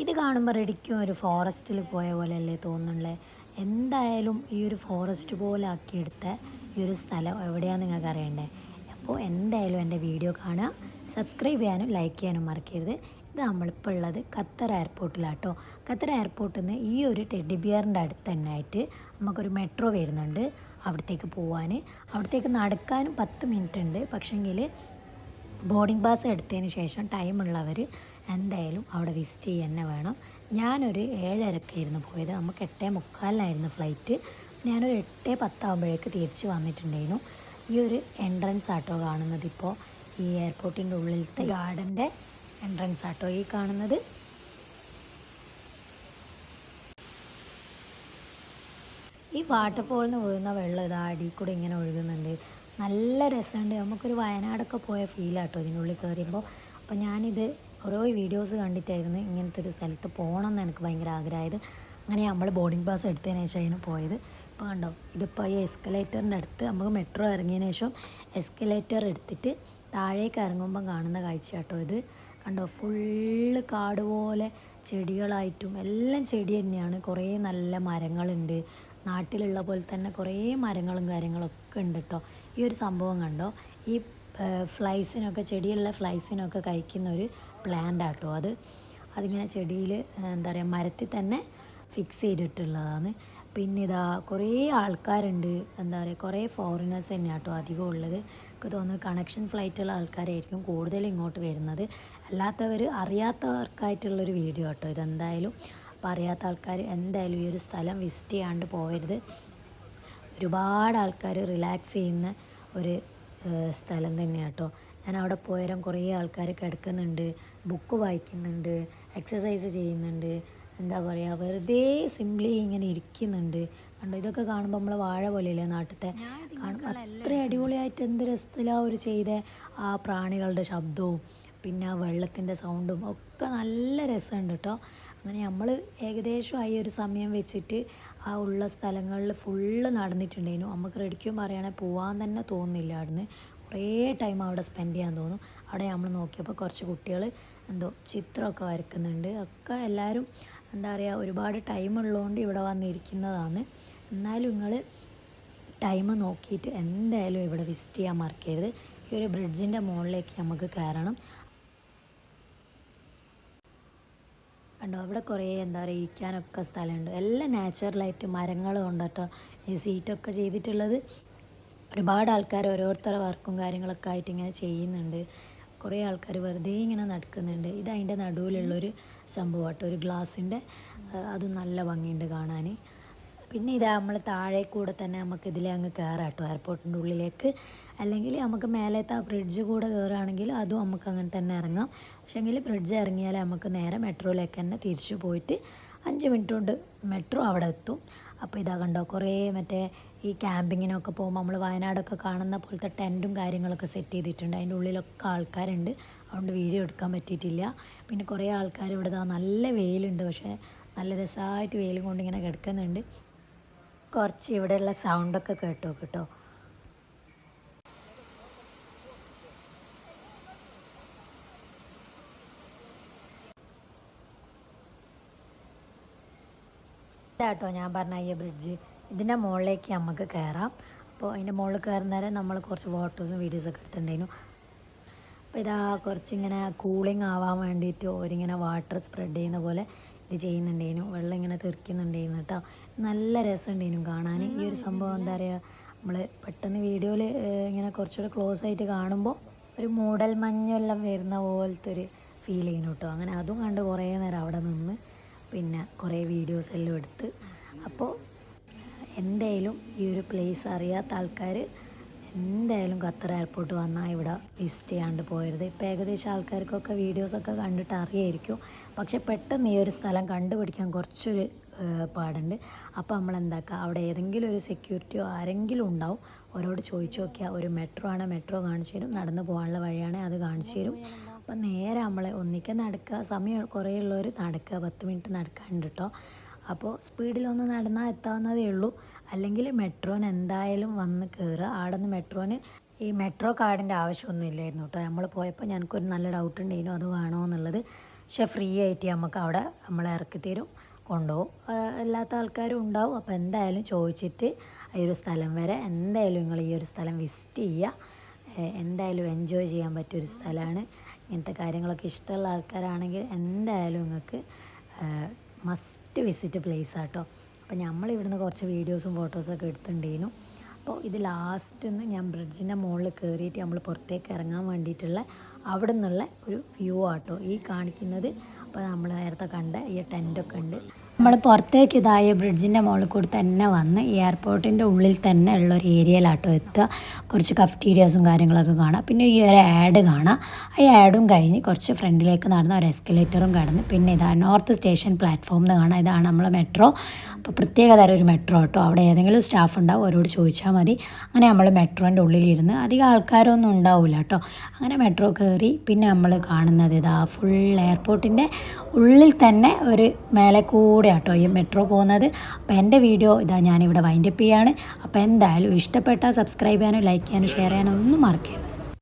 ഇത് കാണുമ്പോൾ റെഡിക്കും ഒരു ഫോറസ്റ്റിൽ പോയ പോലെയല്ലേ തോന്നുന്നുള്ളേ എന്തായാലും ഈ ഒരു ഫോറസ്റ്റ് പോലെ ആക്കിയെടുത്ത ഈ ഒരു സ്ഥലം എവിടെയാണെന്ന് നിങ്ങൾക്ക് അറിയണ്ടേ? അപ്പോൾ എന്തായാലും എന്റെ വീഡിയോ കാണുക. സബ്സ്ക്രൈബ് ചെയ്യാനും ലൈക്ക് ചെയ്യാനും മറക്കരുത്. ഇത് നമ്മളിപ്പോൾ ഉള്ളത് ഖത്തർ എയർപോർട്ടിലാട്ടോ. ഖത്തർ എയർപോർട്ടിൽ നിന്ന് ഈ ഒരു ടെഡി ബിയറിന്റെ അടുത്ത് തന്നെ ആയിട്ട് നമുക്കൊരു മെട്രോ വരുന്നുണ്ട് അവിടത്തേക്ക് പോവാൻ അവിടത്തേക്ക് നടക്കാനും പത്ത് മിനിറ്റ് ഉണ്ട്. പക്ഷെങ്കിൽ ബോർഡിംഗ് പാസ് എടുത്തതിന് ശേഷം ടൈമുള്ളവർ എന്തായാലും അവിടെ വിസിറ്റ് ചെയ്യുക തന്നെ വേണം. ഞാനൊരു ഏഴരക്കായിരുന്നു പോയത്. നമുക്ക് എട്ടേ മുക്കാലിനായിരുന്നു ഫ്ലൈറ്റ് ഞാനൊരു എട്ടേ പത്താകുമ്പോഴേക്ക് തിരിച്ച് വന്നിട്ടുണ്ടായിരുന്നു. ഈ ഒരു എൻട്രൻസ് ആട്ടോ കാണുന്നത് ഇപ്പോൾ ഈ എയർപോർട്ടിന്റെ ഉള്ളിലത്തെ ഗാർഡന്റെ എൻട്രൻസ് ആട്ടോ ഈ കാണുന്നത്. ഈ വാട്ടർഫോളിൽ നിന്ന് വീഴുന്ന വെള്ളം ഇതാ അടിയിൽ കൂടെ ഇങ്ങനെ ഒഴുകുന്നുണ്ട്. നല്ല രസമുണ്ട്. നമുക്കൊരു വയനാടൊക്കെ പോയ ഫീലാട്ടോ ഇതിനുള്ളിൽ കയറിയുമ്പോൾ അപ്പോൾ ഞാനിത് ഓരോ വീഡിയോസ് കണ്ടിട്ടായിരുന്നു ഇങ്ങനത്തെ ഒരു സ്ഥലത്ത് പോകണം എന്ന് എനിക്ക് ഭയങ്കര ആഗ്രഹമായത്. അങ്ങനെ നമ്മൾ ബോർഡിംഗ് പാസ് എടുത്തതിന് ശേഷമാണ് പോയത്. ഇപ്പോൾ കണ്ടോ ഇതിപ്പോൾ ഈ എസ്കലേറ്ററിന്റെ അടുത്ത് നമുക്ക് മെട്രോ ഇറങ്ങിയതിന് ശേഷം എസ്കലേറ്റർ എടുത്തിട്ട് താഴേക്ക് ഇറങ്ങുമ്പം കാണുന്ന കാഴ്ച കേട്ടോ ഇത്. കണ്ടോ ഫുള്ള് കാട് പോലെ ചെടികളായിട്ടും എല്ലാം ചെടി തന്നെയാണ്. കുറേ നല്ല മരങ്ങളുണ്ട്. നാട്ടിലുള്ള പോലെ തന്നെ കുറേ മരങ്ങളും കാര്യങ്ങളൊക്കെ ഉണ്ട് കേട്ടോ. ഈ ഒരു സംഭവം കണ്ടോ ഈ ഫ്ലൈസിനൊക്കെ ചെടിയുള്ള ഫ്ലൈസിനൊക്കെ കഴിക്കുന്ന ഒരു പ്ലാന്റ് ആട്ടോ അത്. അതിങ്ങനെ ചെടിയിൽ എന്താ പറയുക മരത്തിൽ തന്നെ ഫിക്സ് ചെയ്തിട്ടുള്ളതാണ്. പിന്നെ ഇതാ കുറേ ആൾക്കാരുണ്ട് എന്താ പറയുക കുറേ ഫോറിനേഴ്സ് തന്നെ കേട്ടോ അധികം ഉള്ളത്. എനിക്ക് തോന്നുന്നു കണക്ഷൻ ഫ്ലൈറ്റുള്ള ആൾക്കാരായിരിക്കും കൂടുതൽ ഇങ്ങോട്ട് വരുന്നത്. അല്ലാത്തവർ അറിയാത്തവർക്കായിട്ടുള്ളൊരു വീഡിയോ കേട്ടോ ഇതെന്തായാലും. അപ്പോൾ അറിയാത്ത ആൾക്കാർ എന്തായാലും ഈ ഒരു സ്ഥലം വിസിറ്റ് ചെയ്യാണ്ട് പോകരുത് ഒരുപാട് ആൾക്കാർ റിലാക്സ് ചെയ്യുന്ന ഒരു സ്ഥലം തന്നെയാണ് കേട്ടോ ഞാൻ അവിടെ പോയാലും കുറേ ആൾക്കാർ കിടക്കുന്നുണ്ട് ബുക്ക് വായിക്കുന്നുണ്ട് എക്സസൈസ് ചെയ്യുന്നുണ്ട്. എന്താ പറയുക വെറുതെ സിംപ്ലി ഇങ്ങനെ ഇരിക്കുന്നുണ്ട്. കണ്ടോ ഇതൊക്കെ കാണുമ്പോൾ നമ്മൾ വാഴ പോലെയല്ലേ നാട്ടിലത്തെ? കാണുമ്പോൾ അത്ര അടിപൊളിയായിട്ട് എന്ത് രസത്തിലാണ് അവർ ചെയ്ത ആ പ്രാണികളുടെ ശബ്ദവും. പിന്നെ ആ വെള്ളത്തിന്റെ സൗണ്ടും ഒക്കെ നല്ല രസമുണ്ട് കേട്ടോ. അങ്ങനെ നമ്മൾ ഏകദേശം ആയി ഒരു സമയം വെച്ചിട്ട് ആ ഉള്ള സ്ഥലങ്ങളിൽ ഫുള്ള് നടന്നിട്ടുണ്ടായിരുന്നു. നമുക്ക് റെഡിക്കും പറയുകയാണെങ്കിൽ പോകാൻ തന്നെ തോന്നുന്നില്ല അവിടുന്ന്. കുറേ ടൈം അവിടെ സ്പെൻഡ് ചെയ്യാൻ തോന്നും. അവിടെ നമ്മൾ നോക്കിയപ്പോൾ കുറച്ച് കുട്ടികൾ എന്തോ ചിത്രമൊക്കെ വരക്കുന്നുണ്ട്. ഒക്കെ എല്ലാവരും എന്താ പറയുക ഒരുപാട് ടൈം ഉള്ളതുകൊണ്ട് ഇവിടെ വന്നിരിക്കുന്നതാണ്. എന്നാലും നിങ്ങൾ ടൈം നോക്കിയിട്ട് എന്തായാലും ഇവിടെ വിസിറ്റ് ചെയ്യാൻ മറക്കരുത്. ഈ ഒരു ബ്രിഡ്ജിന്റെ മുകളിലേക്ക് നമുക്ക് കയറണം. കണ്ടോ? അവിടെ കുറേ എന്താ പറയുക ഇരിക്കാനൊക്കെ സ്ഥലമുണ്ട്. എല്ലാം നാച്ചുറലായിട്ട് മരങ്ങൾ കൊണ്ടട്ടോ ഈ സീറ്റൊക്കെ ചെയ്തിട്ടുള്ളത് ഒരുപാട് ആൾക്കാർ ഓരോരുത്തരുടെ വർക്കും കാര്യങ്ങളൊക്കെ ആയിട്ട് ഇങ്ങനെ ചെയ്യുന്നുണ്ട്. കുറേ ആൾക്കാർ വെറുതെ ഇങ്ങനെ നടക്കുന്നുണ്ട്. ഇത് അതിന്റെ നടുവിലുള്ളൊരു സംഭവം കേട്ടോ ഒരു ഗ്ലാസിന്റെ അതും നല്ല ഭംഗിയുണ്ട് കാണാൻ. പിന്നെ ഇത് നമ്മൾ താഴെ കൂടെ തന്നെ നമുക്ക് ഇതിലെ അങ്ങ് കയറാം കേട്ടോ എയർപോർട്ടിന്റെ ഉള്ളിലേക്ക്. അല്ലെങ്കിൽ നമുക്ക് മേലത്തെ ആ ബ്രിഡ്ജ് കൂടെ കയറുകയാണെങ്കിൽ അതും നമുക്ക് അങ്ങനെ തന്നെ ഇറങ്ങാം. പക്ഷേങ്കിൽ ബ്രിഡ്ജ് ഇറങ്ങിയാൽ നമുക്ക് നേരെ മെട്രോയിലേക്ക് തന്നെ തിരിച്ചു പോയിട്ട് അഞ്ച് മിനിറ്റ് കൊണ്ട് മെട്രോ അവിടെ എത്തും. അപ്പോൾ ഇതാ കണ്ടോ കുറേ മറ്റേ ഈ ക്യാമ്പിങ്ങിനൊക്കെ പോകുമ്പോൾ നമ്മൾ വയനാടൊക്കെ കാണുന്ന പോലത്തെ ടെന്റും കാര്യങ്ങളൊക്കെ സെറ്റ് ചെയ്തിട്ടുണ്ട്. അതിന്റെ ഉള്ളിലൊക്കെ ആൾക്കാരുണ്ട്. അതുകൊണ്ട് വീഡിയോ എടുക്കാൻ പറ്റിയിട്ടില്ല. പിന്നെ കുറേ ആൾക്കാർ ഇവിടെ നല്ല വെയിലുണ്ട്. പക്ഷേ നല്ല രസമായിട്ട് വെയിലും കൊണ്ട് ഇങ്ങനെ കിടക്കുന്നുണ്ട്. കുറച്ച് ഇവിടെയുള്ള സൗണ്ടൊക്കെ കേട്ടോ കേട്ടോ. ഇതാട്ടോ ഞാൻ പറഞ്ഞ ഈ ബ്രിഡ്ജ് ഇതിന്റെ മുകളിലേക്ക് നമുക്ക് കയറാം അപ്പോൾ അതിന്റെ മുകളിൽ കയറുന്നേരം നമ്മൾ കുറച്ച് ഫോട്ടോസും വീഡിയോസൊക്കെ എടുത്തിട്ടുണ്ടായിരുന്നു. അപ്പോൾ ഇതാ കുറച്ചിങ്ങനെ കൂളിംഗ് ആവാൻ വേണ്ടിയിട്ട് ഓരിങ്ങനെ വാട്ടർ സ്പ്രെഡ് ചെയ്യുന്ന പോലെ ഇത് ചെയ്യുന്നുണ്ടേനു. വെള്ളം ഇങ്ങനെ തെറിക്കുന്നുണ്ടേനു കേട്ടോ നല്ല രസമുണ്ടായിരുന്നു കാണാൻ. ഈ ഒരു സംഭവം എന്താ പറയുക നമ്മൾ പെട്ടെന്ന് വീഡിയോയിൽ ഇങ്ങനെ കുറച്ചുകൂടെ ക്ലോസ് ആയിട്ട് കാണുമ്പോൾ ഒരു മൂടൽ മഞ്ഞെല്ലാം വരുന്ന പോലത്തെ ഒരു ഫീൽ ചെയ്യുന്നു കേട്ടോ അങ്ങനെ അതും കണ്ട് കുറേ നേരം അവിടെ നിന്ന് പിന്നെ കുറേ വീഡിയോസ് എല്ലാം എടുത്ത്. അപ്പോൾ എന്തായാലും ഈ ഒരു പ്ലേസ് അറിയാത്ത ആൾക്കാർ എന്തായാലും ഖത്തർ എയർപോർട്ട് വന്നാൽ ഇവിടെ വിസിറ്റ് ചെയ്യാണ്ട് പോയരുത് ഇപ്പോൾ ഏകദേശം ആൾക്കാർക്കൊക്കെ വീഡിയോസൊക്കെ കണ്ടിട്ട് അറിയായിരിക്കും. പക്ഷെ പെട്ടെന്ന് ഈ ഒരു സ്ഥലം കണ്ടുപിടിക്കാൻ കുറച്ചൊരു പാടുണ്ട്. അപ്പോൾ നമ്മൾ എന്താക്കുക അവിടെ ഏതെങ്കിലും ഒരു സെക്യൂരിറ്റിയോ ആരെങ്കിലും ഉണ്ടാവും. അവരോട് ചോദിച്ചു നോക്കിയാൽ ഒരു മെട്രോ ആണ് മെട്രോ കാണിച്ചു തരും. നടന്നു പോകാനുള്ള വഴിയാണെങ്കിൽ അത് കാണിച്ചു തരും. അപ്പം നേരെ നമ്മളെ ഒന്നിക്ക നടക്കുക. സമയം കുറേ ഉള്ളവർ നടക്കുക. പത്ത് മിനിറ്റ് നടക്കാനുണ്ട് കേട്ടോ അപ്പോൾ സ്പീഡിലൊന്ന് നടന്നാൽ എത്താവുന്നതേ ഉള്ളൂ. അല്ലെങ്കിൽ മെട്രോന് എന്തായാലും വന്ന് കയറുക അവിടെ നിന്ന് മെട്രോന് ഈ മെട്രോ കാർഡിന്റെ ആവശ്യമൊന്നും ഇല്ലായിരുന്നു കേട്ടോ. നമ്മൾ പോയപ്പോൾ ഞങ്ങൾക്കൊരു നല്ല ഡൗട്ട് ഉണ്ടായിരുന്നു. അത് വേണോ എന്നുള്ളത്. പക്ഷെ ഫ്രീ ആയിട്ട് നമുക്ക് അവിടെ നമ്മൾ ഇറക്കി തരും. കൊണ്ടുപോകും. അല്ലാത്ത ആൾക്കാരും ഉണ്ടാവും. അപ്പോൾ എന്തായാലും ചോദിച്ചിട്ട് ഈ ഒരു സ്ഥലം വരെ എന്തായാലും നിങ്ങൾ ഈ ഒരു സ്ഥലം വിസിറ്റ് ചെയ്യുക. എന്തായാലും എൻജോയ് ചെയ്യാൻ പറ്റിയൊരു സ്ഥലമാണ്. ഇങ്ങനത്തെ കാര്യങ്ങളൊക്കെ ഇഷ്ടമുള്ള ആൾക്കാരാണെങ്കിൽ എന്തായാലും നിങ്ങൾക്ക് മസ്റ്റ് വിസിറ്റ് പ്ലേസ് ആട്ടോ അപ്പോൾ നമ്മൾ ഇവിടുന്ന് കുറച്ച് വീഡിയോസും ഫോട്ടോസൊക്കെ എടുത്തിട്ടുണ്ടേനു അപ്പോൾ ഇത് ലാസ്റ്റ് നിന്ന് ഞാൻ ബ്രിഡ്ജിന്റെ മുകളിൽ കയറിയിട്ട് നമ്മൾ പുറത്തേക്ക് ഇറങ്ങാൻ വേണ്ടിയിട്ടുള്ള അവിടെ നിന്നുള്ള ഒരു വ്യൂ ആട്ടോ. ഈ കാണിക്കുന്നത്. അപ്പോൾ നമ്മൾ നേരത്തെ കണ്ട ഈ ടെന്റൊക്കെ ഉണ്ട്. നമ്മൾ പുറത്തേക്ക് ഇതായ ബ്രിഡ്ജിന്റെ മുകളിൽ കൂടി തന്നെ വന്ന് എയർപോർട്ടിന്റെ ഉള്ളിൽ തന്നെ ഉള്ള ഒരു ഏരിയയിലാട്ടോ എത്തുക. കുറച്ച് കഫ്റ്റീരിയാസും കാര്യങ്ങളൊക്കെ കാണാം പിന്നെ ഈ ഒരു ആഡ് കാണാം ആ ആഡും കഴിഞ്ഞ് കുറച്ച് ഫ്രണ്ടിലേക്ക് നടന്ന ഒരു എസ്കലേറ്ററും കടന്ന് പിന്നെ ഇതാ നോർത്ത് സ്റ്റേഷൻ പ്ലാറ്റ്ഫോം എന്ന് കാണാം ഇതാണ് നമ്മളെ മെട്രോ അപ്പോൾ പ്രത്യേക തരം ഒരു മെട്രോ കേട്ടോ അവിടെ ഏതെങ്കിലും സ്റ്റാഫ് ഉണ്ടാവും അവരോട് ചോദിച്ചാൽ മതി. അങ്ങനെ നമ്മൾ മെട്രോന്റെ ഉള്ളിലിരുന്ന് അധികം ആൾക്കാരൊന്നും ഉണ്ടാവില്ല കേട്ടോ അങ്ങനെ മെട്രോ കയറി പിന്നെ നമ്മൾ കാണുന്നത് ഇതാ ഫുൾ എയർപോർട്ടിന്റെ ഉള്ളിൽ തന്നെ ഒരു മേലെ കൂടെ കേട്ടോ ഈ മെട്രോ പോകുന്നത്. അപ്പോൾ എന്റെ വീഡിയോ ഇതാ ഞാനിവിടെ വൈൻഡപ്പ് ചെയ്യാണ്. അപ്പോൾ എന്തായാലും ഇഷ്ടപ്പെട്ടാൽ സബ്സ്ക്രൈബ് ചെയ്യാനും ലൈക്ക് ചെയ്യാനും ഷെയർ ചെയ്യാനും ഒന്നും മറക്കരുത്.